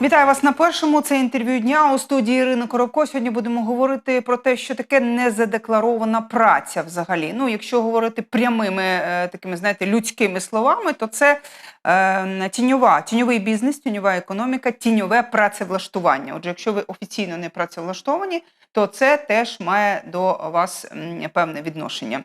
Вітаю вас на першому. Це інтерв'ю дня у студії Ірини Коробко. Сьогодні будемо говорити про те, що таке незадекларована праця взагалі. Ну, якщо говорити прямими е, такими, знаєте, людськими словами, то це е, тіньова, тіньовий бізнес, тіньова економіка, тіньове працевлаштування. Отже, якщо ви офіційно не працевлаштовані, то це теж має до вас певне відношення.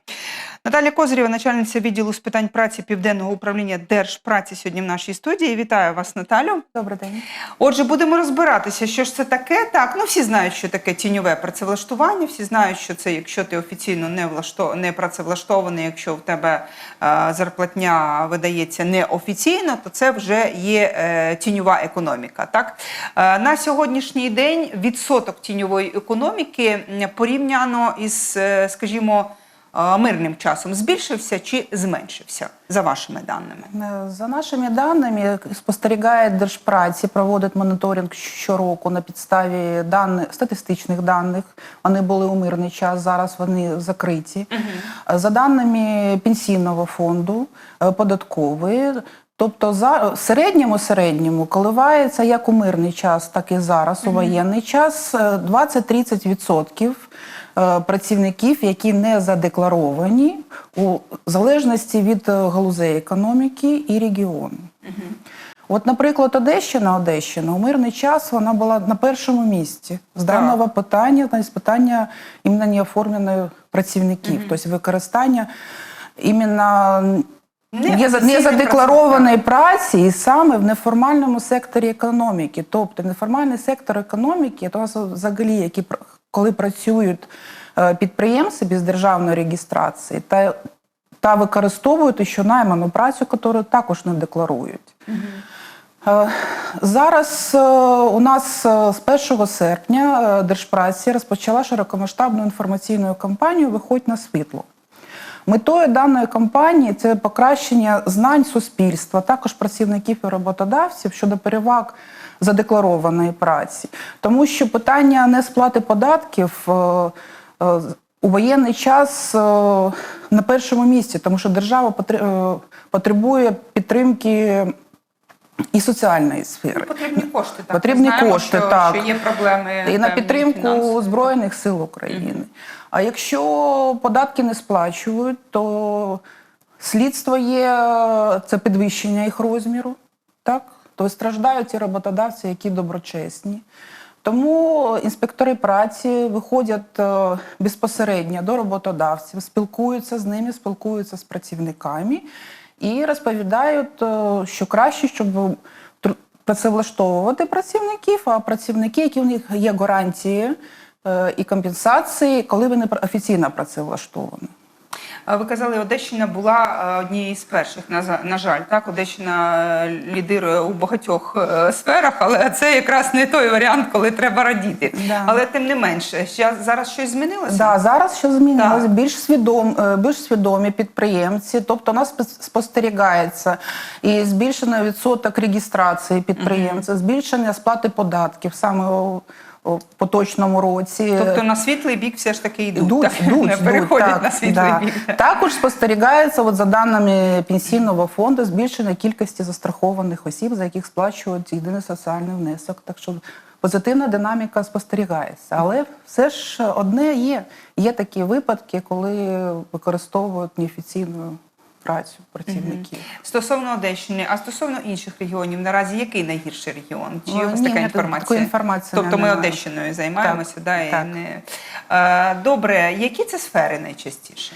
Наталя Козирєва, начальниця відділу з питань праці Південного управління Держпраці, сьогодні в нашій студії. Вітаю вас, Наталю. Добрий день. Отже, будемо розбиратися, що ж це таке. Так, ну всі знають, що таке тіньове працевлаштування. Всі знають, що це якщо ти офіційно не влашто... не працевлаштований, якщо в тебе е, зарплатня видається неофіційно, то це вже є е, тіньова економіка. Так е, на сьогоднішній день відсоток тіньової економіки порівняно із, е, скажімо, мирним часом збільшився чи зменшився за вашими даними? Е, За нашими даними, спостерігає Держпраці, проводить моніторинг щороку на підставі даних, статистичних даних. Вони були у мирний час, зараз вони закриті. Угу. За даними пенсійного фонду, е, податкової, Тобто за середньому середньому коливається як у мирний час, так і зараз, у воєнний час, е, 20-30% е, працівників, які не задекларовані у залежності від е, галузей економіки і регіону. От, наприклад, Одещина, Одещина. У мирний час вона була на першому місці з даного питання, з питання іменно неоформлених працівників, тобто використання іменно незадекларованої праці і саме в неформальному секторі економіки. Тобто неформальний сектор економіки, то взагалі, які коли працюють е, підприємці без державної реєстрації та, та використовують ще найману працю, яку також не декларують. Е, Зараз е, у нас з 1 серпня Держпраці розпочала широкомасштабну інформаційну кампанію Виходь на світло. Метою даної кампанії це покращення знань суспільства, також працівників і роботодавців щодо переваг задекларованої праці. Тому що питання несплати податків е, е, у воєнний час е, на першому місці, тому що держава потр- потребує підтримки і соціальної сфери. Потрібні кошти. Так. Потрібні знаємо, кошти, що, так. що є проблеми і на підтримку фінансові. Збройних сил України. А якщо податки не сплачують, то слідство є це підвищення їх розміру, так? То страждають ті роботодавці, які доброчесні. Тому інспектори праці виходять е, безпосередньо до роботодавців, спілкуються з ними, спілкуються з працівниками і розповідають, е, що краще, щоб працевлаштовувати працівників, а працівники, які в них є гарантії е, і компенсації, коли вони офіційно працевлаштовані. Ви казали, Одещина була е, однією з перших, на, жаль. Так, Одещина е, лідирує у багатьох е, сферах, але це якраз не той варіант, коли треба радіти. Да. Але тим не менше, зараз щось змінилося? Да, зараз що змінилось? Так. Більш свідом, е, більш свідомі підприємці, тобто у нас спос- спостерігається і збільшений відсоток реєстрації підприємців, збільшення сплати податків саме у поточному році. Тобто на світлий бік все ж таки йдуть, Йдуть, так? йдуть, не переходять так, на світлий да. бік. Також спостерігається, от за даними пенсійного фонду, збільшення кількості застрахованих осіб, за яких сплачують єдиний соціальний внесок. Так що позитивна динаміка спостерігається. Але все ж одне є. Є такі випадки, коли використовують неофіційну працю працівників. Стосовно Одещини, а стосовно інших регіонів, наразі який найгірший регіон? Чи є Ой, у вас ні, така інформація? такої інформації Тобто ми. Одещиною займаємося, Так, да, і так. не... а, Добре, які це сфери найчастіше?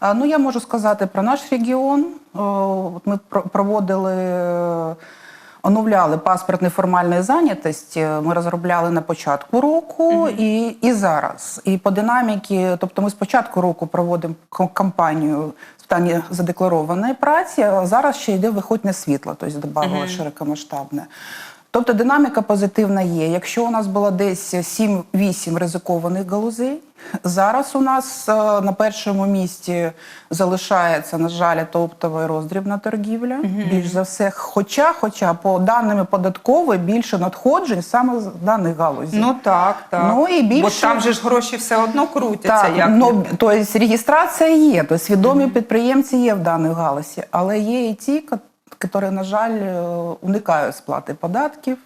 А, Ну, я можу сказати про наш регіон. О, От ми про- проводили, оновляли паспорт неформальної зайнятості. Ми розробляли на початку року і, і зараз. І по динаміки, тобто ми з початку року проводимо ка- кампанію з питання задекларованої праці, а зараз ще йде виходь на світло, тобто додавало широкомасштабне. Тобто динаміка позитивна є. Якщо у нас було десь 7-8 ризикованих галузей, зараз у нас е, на першому місці залишається, на жаль, оптова і роздрібна торгівля. Більш за все. Хоча, хоча по даними податкової більше надходжень саме з даних галузей. Ну так, так. Ну, і більше- Бо там же ж гроші все одно крутяться. Так, як ну, тобто реєстрація є, тобто свідомі підприємці є в даній галузі, але є і ті, ко- які, на жаль, е, уникають сплати податків.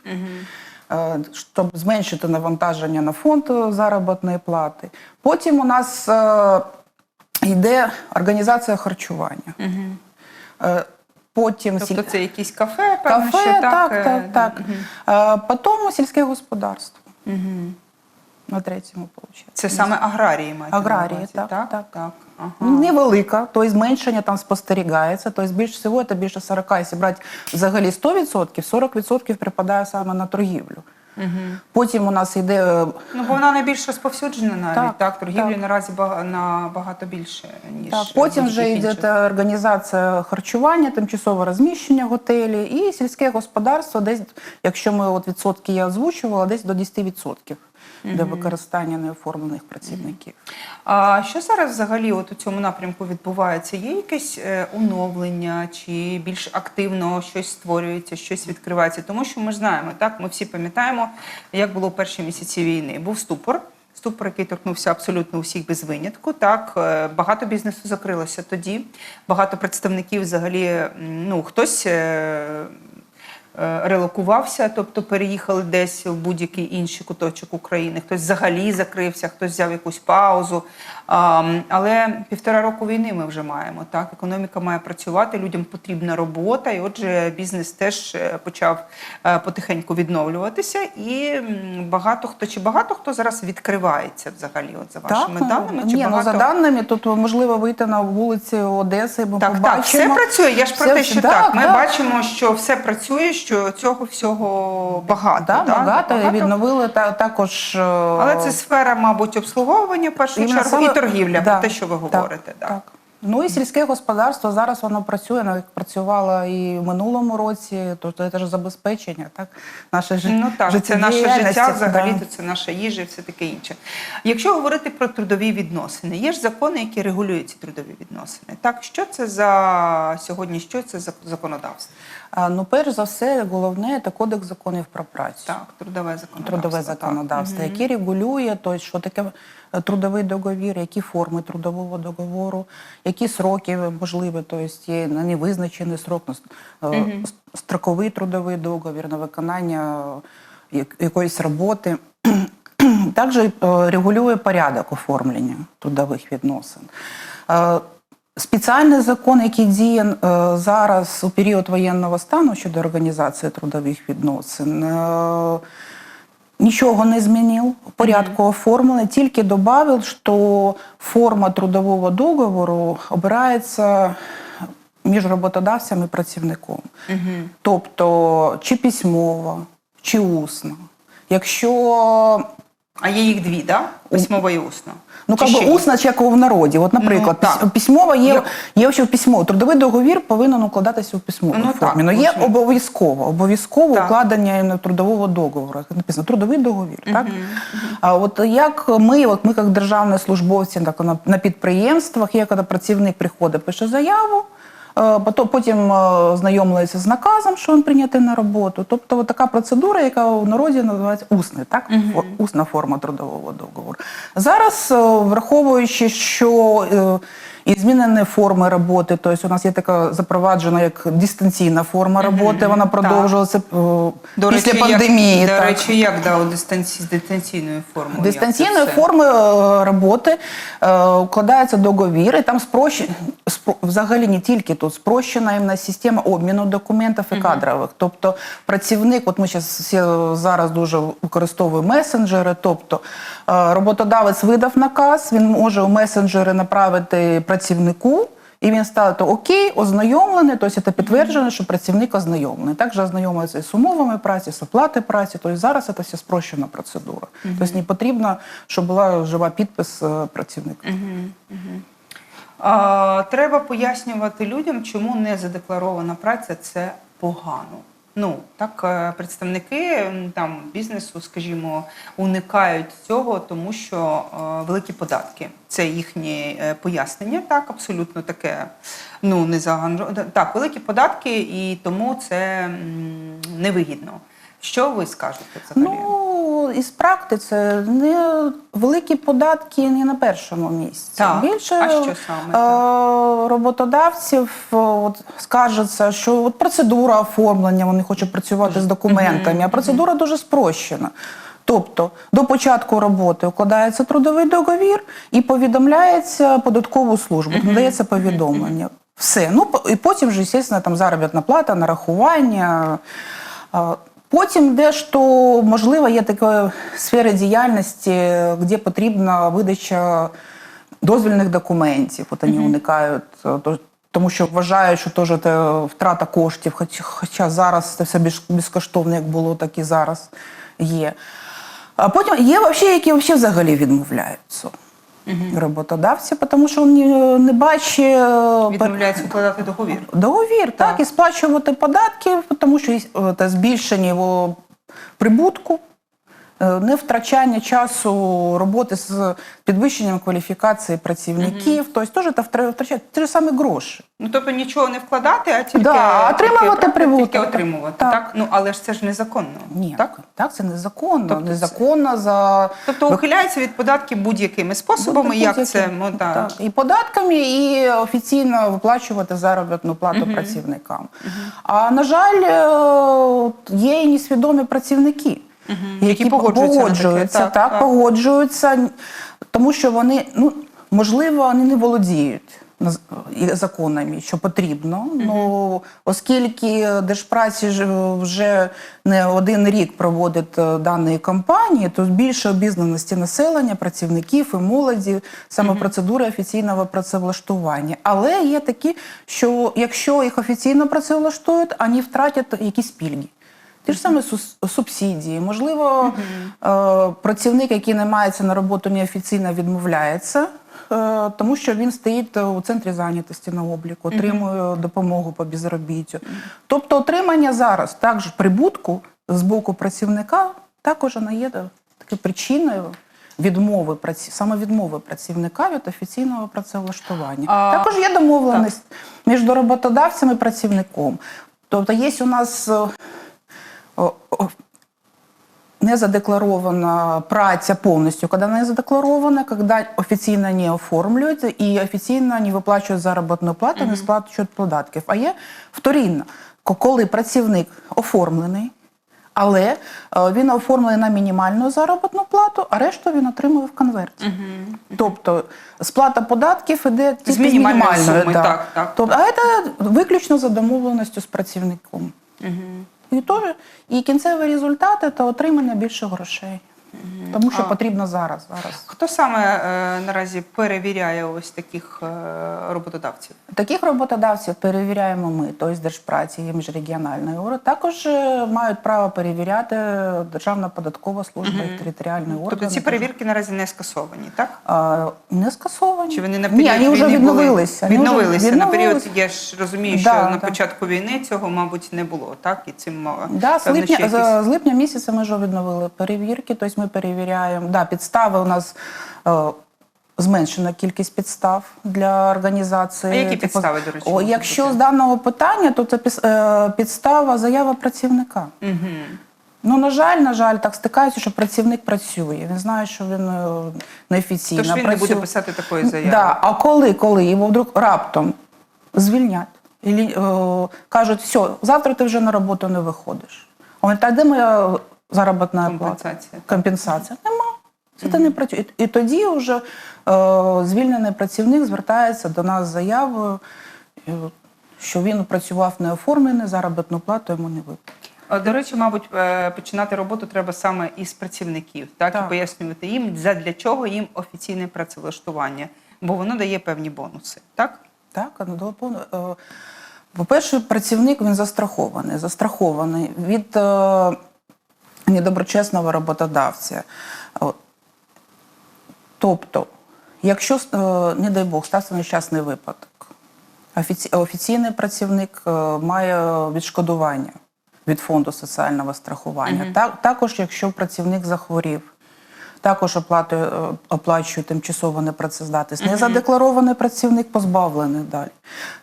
е, щоб зменшити навантаження на фонд е, заробітної плати. Потім у нас е, йде організація харчування. Е, Потім Тобто сіль- це якісь кафе, певно, кафе, що так, е, так, так. Е, Потім сільське господарство. На третьому, виходить. Це саме аграрії мають Аграрії, увазі, так, так? так. так. Ага. Невелика, то зменшення там спостерігається. Тобто більш всього це більше 40. Якщо брати взагалі 100%, 40% припадає саме на торгівлю. Потім у нас йде е, Ну, бо вона найбільш розповсюджена навіть, так? Так, Торгівлі так. наразі бага- набагато більше, ніж Так, потім вже йде організація харчування, тимчасове розміщення готелі і сільське господарство, десь, якщо ми от відсотки я озвучувала, десь до 10% для використання неоформлених працівників. А що зараз взагалі от у цьому напрямку відбувається? Є якесь е, оновлення чи більш активно щось створюється, щось відкривається? Тому що ми ж знаємо, так ми всі пам'ятаємо, як було в перші місяці війни. Був ступор. Ступор, який торкнувся абсолютно усіх без винятку. Так е, багато бізнесу закрилося тоді. Багато представників взагалі, ну хтось. Е, Релокувався, тобто переїхали десь в будь-який інший куточок України. Хтось взагалі закрився, хтось взяв якусь паузу. Але півтора року війни ми вже маємо. Так, економіка має працювати, людям потрібна робота, і отже, бізнес теж е, почав е, потихеньку відновлюватися. І багато хто чи багато хто зараз відкривається взагалі, от за вашими Так, даними, чи ні, ну, за даними, тут можливо вийти на вулиці Одеси, ми так, побачимо. так, все працює. Я ж про Все- те, що так, так. Ми так. бачимо, що все працює, що цього всього багато. Да, да, багато, і відновили та, також. е, Але це сфера, мабуть, обслуговування в першу чергу і торгівля, да, про те, що ви говорите. Так, так. Ну і сільське господарство зараз воно працює, як працювало і в минулому році, тобто це ж забезпечення, так? Наше жи- Ну так, це наше життя, взагалі це наша їжа і все таке інше. Якщо говорити про трудові відносини, є ж закони, які регулюють ці трудові відносини. Так, що це за сьогодні? Що це за законодавство? Ну, перш за все, головне це кодекс законів про працю. Так, трудове законодавство. Трудове так. яке регулює, то що таке е, трудовий договір, які форми трудового договору, які сроки можливі, тобто є на невизначений срок, на е, строковий трудовий договір на виконання е, якоїсь роботи. Також е, регулює порядок оформлення трудових відносин. Спеціальний закон, який діє е, зараз у період воєнного стану щодо організації трудових відносин, е, нічого не змінив порядку оформлення, тільки додав, що форма трудового договору обирається між роботодавцем і працівником. Тобто, чи письмова, чи усна. Якщо А є їх дві, да? Письмова і усна. Ну, Чи как ще усна чи як в народі. От, наприклад, Ну, пис- так. письмова є, Я- є ще в письмо. Трудовий договір повинен укладатися в письмовій Ну, формі. Ну, є обов'язково, обов'язково Так. укладення іменно трудового договору. Як написано, трудовий договір. Так? А от як ми, от ми як державні службовці так, на, на підприємствах, є коли працівник приходить, пише заяву, потім, потім е, з наказом, що він прийнятий на роботу. Тобто от така процедура, яка в народі називається усний, так? угу. усна форма трудового договору. Зараз, е, враховуючи, що е, і змінені форми роботи, тобто у нас є така запроваджена як дистанційна форма роботи, вона продовжувалася е, До після речі, пандемії. Як, до речі, як да, у дистанці, з дистанційною формою? Дистанційної форми е, роботи е, укладається договір, і там спрощ... спро- взагалі не тільки тут спрощена іменно система обміну документів і кадрових. Тобто працівник, от ми всі зараз дуже використовуємо месенджери, тобто роботодавець видав наказ, він може у месенджери направити працівнику. І він ставить окей, ознайомлений, тобто це підтверджено, що працівник ознайомлений. Також ознайомується і з умовами праці, з оплати праці. Тобто зараз це все спрощена процедура. Тобто не потрібно, щоб була жива підпис е, працівника. А, треба пояснювати людям, чому незадекларована праця це погано. Ну так е, представники там бізнесу, скажімо, уникають цього, тому що е, великі податки це їхнє е, пояснення. Так, абсолютно таке. Ну не заган... так, великі податки, і тому це невигідно. Що ви скажете взагалі? Ну, із практиці не великі податки не на першому місці. Так. Більше А що саме, е, роботодавців е, от, скаржаться, що от процедура оформлення, вони хочуть працювати з документами, а процедура дуже спрощена. Тобто до початку роботи укладається трудовий договір і повідомляється податкову службу, надається повідомлення. Все. Ну, і потім вже, звісно, там заробітна плата, нарахування. Потім де то, можливо, є така сфера діяльності, де потрібна видача дозвільних документів. От вони уникають, е, то- тому що вважають, що теж це втрата коштів, хоч, хоча зараз це все безкоштовно, як було, так і зараз є. А потім є вообще, які вообще взагалі відмовляються. Роботодавці, тому що він не не бачить Відмовляється укладати договір. Договір, так, Так. і сплачувати податки, тому що е, та збільшення його прибутку, е, не втрачання часу роботи з підвищенням кваліфікації працівників, тобто теж та втра- втрачати ті ж самі гроші. Ну тобто нічого не вкладати, а тільки, Да, отримувати прибуток. Тільки отримувати. Так. Так. Ну але ж це ж незаконно. Ні, Так? так, це незаконно. Тобто це- незаконно за Тобто ухиляється від податків будь-якими способами, як це ну, так. Так, і податками, і офіційно виплачувати заробітну плату працівникам. А на жаль, е, є і несвідомі працівники, Які погоджуються погоджуються, Так, так, так. погоджуються, тому що вони, ну можливо, вони не володіють. законами, що потрібно. Ну, оскільки Держпраці вже не один рік проводить е, даної кампанії, то більше обізнаності населення, працівників і молоді, саме процедури офіційного працевлаштування. Але є такі, що якщо їх офіційно працевлаштують, вони втратять якісь пільги. Ті ж саме субсидії. Можливо, е, працівник, який наймається на роботу неофіційно, відмовляється, е, тому що він стоїть у центрі зайнятості на обліку, отримує допомогу по безробіттю. Тобто отримання зараз також прибутку з боку працівника також є е, такою причиною. Відмови саме відмови працівника від офіційного працевлаштування. А, Також є домовленість між роботодавцем і працівником. Тобто є у нас е, не задекларована праця повністю, коли вона не задекларована, коли офіційно не оформлюють і офіційно не виплачують заробітну плату, не сплачують податків. А є вторинна, коли працівник оформлений, але е, він оформлений на мінімальну заробітну плату, а решту він отримує в конверті. Тобто сплата податків іде з суми, да. так, так, Тобто, а це виключно за домовленістю з працівником. І, теж, і кінцевий результат це отримання більше грошей. Тому що А. потрібно зараз. зараз. Хто саме е, наразі перевіряє ось таких е, роботодавців? Таких роботодавців перевіряємо ми, тобто Держпраці і міжрегіональний орган. Також е, мають право перевіряти Державна податкова служба і територіальний орган. Тобто ці перевірки наразі не скасовані, так? А, не скасовані. Чи вони на Ні, вони вже війни були? відновилися. Відновилися на період. Я ж розумію, Да, що на да. початку війни цього, мабуть, не було, так? І цим мало. Да, з липня, з, якісь- з липня місяця ми вже відновили перевірки, тобто ми перевіряємо. Да, підстави у нас е, зменшена кількість підстав для організації. А які Типу, підстави, до речі, О, якщо з даного питання, то це е, підстава заява працівника. Мгм. Ну, на жаль, на жаль, так стикається, що працівник працює. Він знає, що він е, неофіційно Тож він не працює. буде писати такої заяви. Да, а коли, коли його вдруг раптом звільнять, і, кажуть, все, завтра ти вже на роботу не виходиш. А він, так де моя заробітна плата? Компенсація. Нема. Це ти не працює. І, тоді вже е, звільнений працівник звертається до нас з заявою, е, що він працював неоформлений, заробітну плату йому не виплатили. До речі, мабуть, е, починати роботу треба саме із працівників, так, Так. і пояснювати їм, задля чого їм офіційне працевлаштування, бо воно дає певні бонуси, так? Так, ну, до е, по-перше, працівник він застрахований, застрахований від е, недоброчесного роботодавця. Тобто, якщо, е, не дай Бог, стався нещасний випадок, офіційний працівник е, має відшкодування від фонду соціального страхування. Так, також, якщо працівник захворів, також оплатує, е, оплачує тимчасово непрацездатність. Незадекларований працівник позбавлений далі.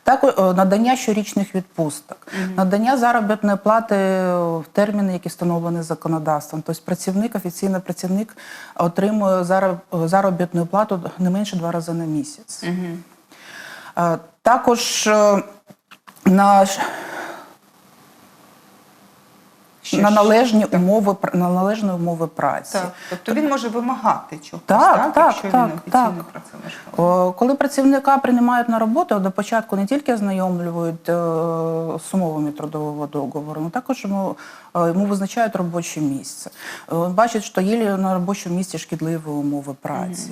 Також надання щорічних відпусток, надання заробітної плати в терміни, які встановлені законодавством. Тобто працівник, офіційний працівник отримує заробітну плату не менше два рази на місяць. Е, Також е, на, належні умови на належні умови праці. Так, тобто він може вимагати чогось, Так, так, так, якщо так, він офіційно так. О, Коли працівника приймають на роботу, до початку не тільки ознайомлюють е, з умовами трудового договору, але також йому, е, йому визначають робоче місце. Е, Він бачить, що є на робочому місці шкідливі умови праці.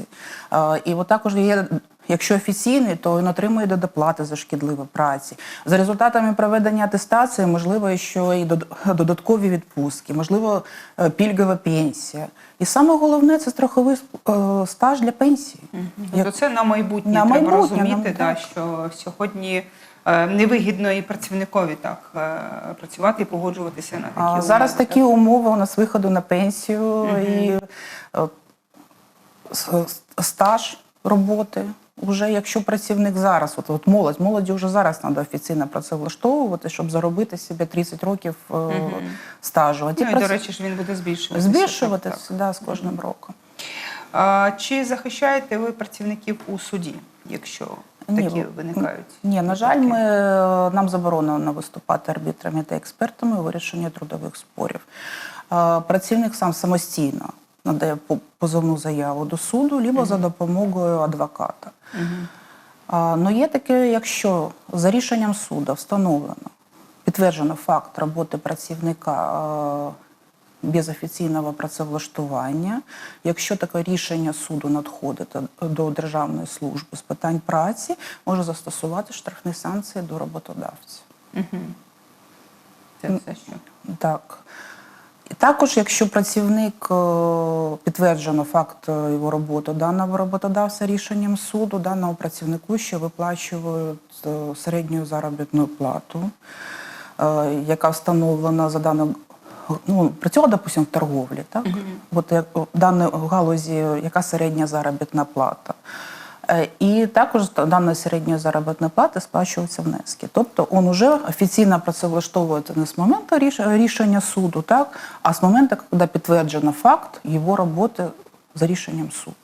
Е, І от також є. Якщо офіційний, то він отримує додоплати за шкідливі праці. За результатами проведення атестації, можливо, що і дод- додаткові відпустки, можливо, е, пільгова пенсія. І саме головне це страховий е, стаж для пенсії. Як- Тобто це на майбутнє На треба майбутнє, розуміти, да, що сьогодні е, невигідно і працівникові так працювати і погоджуватися на такі А умови. зараз так? такі умови у нас виходу на пенсію і с- с- стаж роботи. Уже якщо працівник зараз, от, от молодь, молоді вже зараз треба офіційно працевлаштовувати, щоб заробити собі 30 років е, стажу. А ті Ну, і, до речі ж, він буде збільшуватися. збільшувати так, так. да, з кожним роком. А, чи захищаєте ви працівників у суді, якщо такі Ні, виникають? Ні, на жаль, ми, е, нам заборонено виступати арбітрами та експертами у вирішенні трудових спорів. Е, Працівник сам самостійно надає по- позовну заяву до суду, либо за допомогою адвоката. А, Ну, є таке, якщо за рішенням суду встановлено, підтверджено факт роботи працівника е, без офіційного працевлаштування, якщо таке рішення суду надходить до Державної служби з питань праці, може застосувати штрафні санкції до роботодавця. Це все що? Так. Також, якщо працівник е, підтверджено факт е, його роботи даного роботодавця рішенням суду, даному працівнику ще виплачують е, середню заробітну плату, яка встановлена за даною ну, працювала, допустимо, в торговлі, так? От як в даній галузі, яка середня заробітна плата. Е, І також з даної середньої заробітної плати сплачуються внески. Тобто він вже офіційно працевлаштовується не з моменту ріш- рішення суду, так, а з моменту, коли підтверджено факт його роботи за рішенням суду.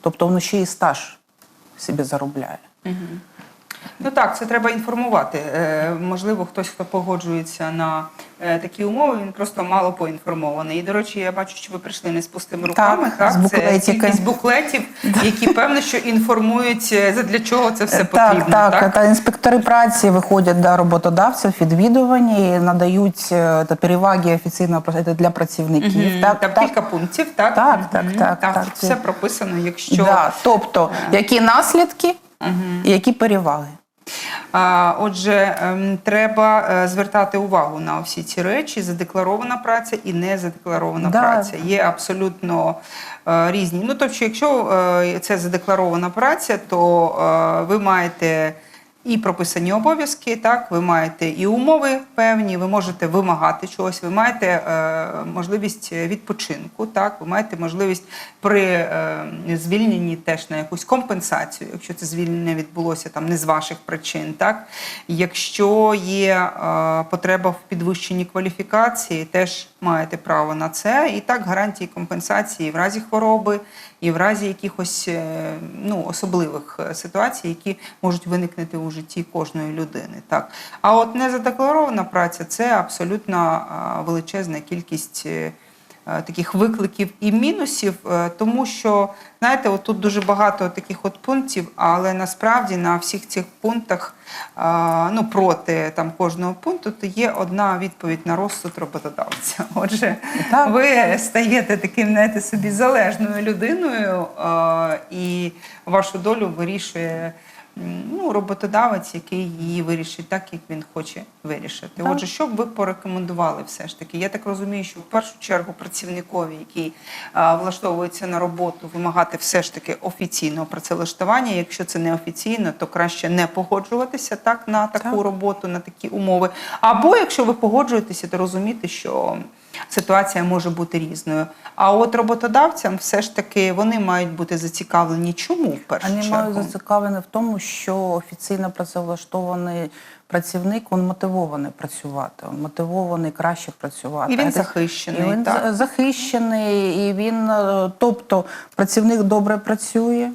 Тобто він ще і стаж собі заробляє. Ну так, це треба інформувати. Е, можливо, хтось, хто погоджується на е, такі умови, він просто мало поінформований. І, до речі, я бачу, що ви прийшли не з пустими руками. Так, з це кількість буклетів, які певно, що інформують, е, задля чого це все так, потрібно. так, Та інспектори праці виходять до роботодавців, відвідування і надають та переваги офіційно для працівників. Мгм. Так, Там так. кілька пунктів, так? Так, так, Мгм. так, так. Все прописано, якщо Да, тобто, які наслідки і які переваги. Отже, ем, треба е, звертати увагу на всі ці речі: задекларована праця і незадекларована Да. праця. Є абсолютно е, різні. Ну, тобто, якщо е, це задекларована праця, то ви маєте. І прописані обов'язки, так, ви маєте і умови певні, ви можете вимагати чогось, ви маєте е, можливість відпочинку, так, ви маєте можливість при е, звільненні теж на якусь компенсацію, якщо це звільнення відбулося там не з ваших причин, так. Якщо є е, потреба в підвищенні кваліфікації, теж маєте право на це. І так гарантії компенсації в разі хвороби, і в разі якихось е, ну, особливих е, ситуацій, які можуть виникнути у житті кожної людини. Так. А от незадекларована праця це абсолютно величезна кількість. е, е, Таких викликів і мінусів, е, тому що знаєте, от тут дуже багато таких от пунктів, але насправді на всіх цих пунктах, ну проти там кожного пункту, то є одна відповідь на розсуд роботодавця. Отже, Так. ви стаєте таким, знаєте, собі залежною людиною, і вашу долю вирішує ну, роботодавець, який її вирішить так, як він хоче вирішити. Так. Отже, що б ви порекомендували все ж таки? Я так розумію, що в першу чергу працівникові, який е, влаштовується на роботу, вимагати все ж таки офіційного працевлаштування. Якщо це не офіційно, то краще не погоджуватися так на таку Так. роботу, на такі умови. Або якщо ви погоджуєтеся, то розуміти, що ситуація може бути різною. А от роботодавцям все ж таки вони мають бути зацікавлені. Чому в першу Вони чергу? мають зацікавлені в тому, що офіційно працевлаштований працівник він мотивований працювати, він мотивований краще працювати. І він захищений, І він так? захищений, і він, е, тобто, працівник добре працює,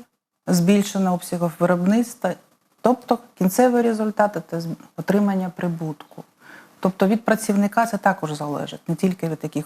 збільшено обсягів виробництва, тобто кінцевий результат це отримання прибутку. Тобто від працівника це також залежить, не тільки від таких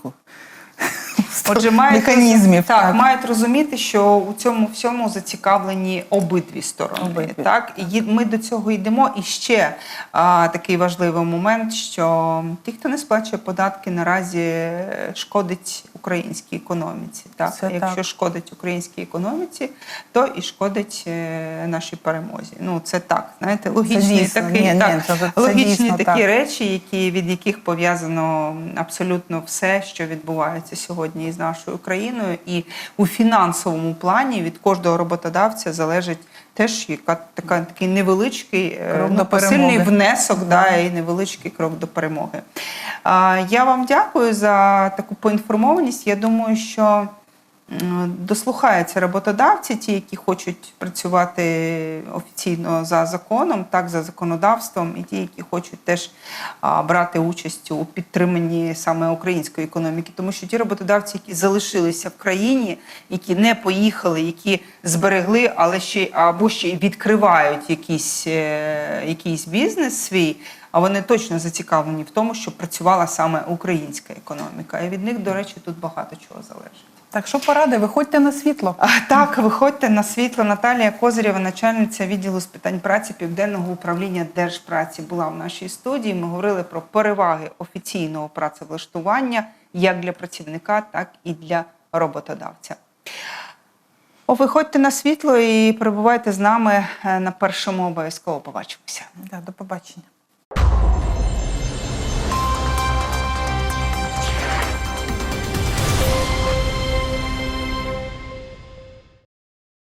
Отже, мають, механізмів. так, мають розуміти, що у цьому всьому зацікавлені обидві сторони. Обидві. Так? І ми до цього йдемо. І ще а, такий важливий момент, що ті, хто не сплачує податки, наразі шкодить українській економіці. Так? Це Якщо так. шкодить українській економіці, то і шкодить е, нашій перемозі. Ну, це так, знаєте, логічний дійсно. такий, Ні, ні, це- це логічні дійсно такі так. речі, які, від яких пов'язано абсолютно все, що відбувається сьогодні із нашою країною. І у фінансовому плані від кожного роботодавця залежить теж яка така такий невеличкий е, ну, посильний внесок, да, і невеличкий крок до перемоги. А, я вам дякую за таку поінформованість. Я думаю, що дослухаються роботодавці, ті, які хочуть працювати офіційно за законом, так за законодавством, і ті, які хочуть теж брати участь у підтриманні саме української економіки, тому що ті роботодавці, які залишилися в країні, які не поїхали, які зберегли, але ще або ще й відкривають якийсь, е, якийсь бізнес свій. А вони точно зацікавлені в тому, щоб працювала саме українська економіка. І від них, до речі, тут багато чого залежить. Так що поради, виходьте на світло. А, Так, виходьте на світло. Наталія Козирєва, начальниця відділу з питань праці Південного управління Держпраці, була в нашій студії. Ми говорили про переваги офіційного працевлаштування як для працівника, так і для роботодавця. О, виходьте на світло і перебувайте з нами е, на першому обов'язково побачимося. Так, до побачення.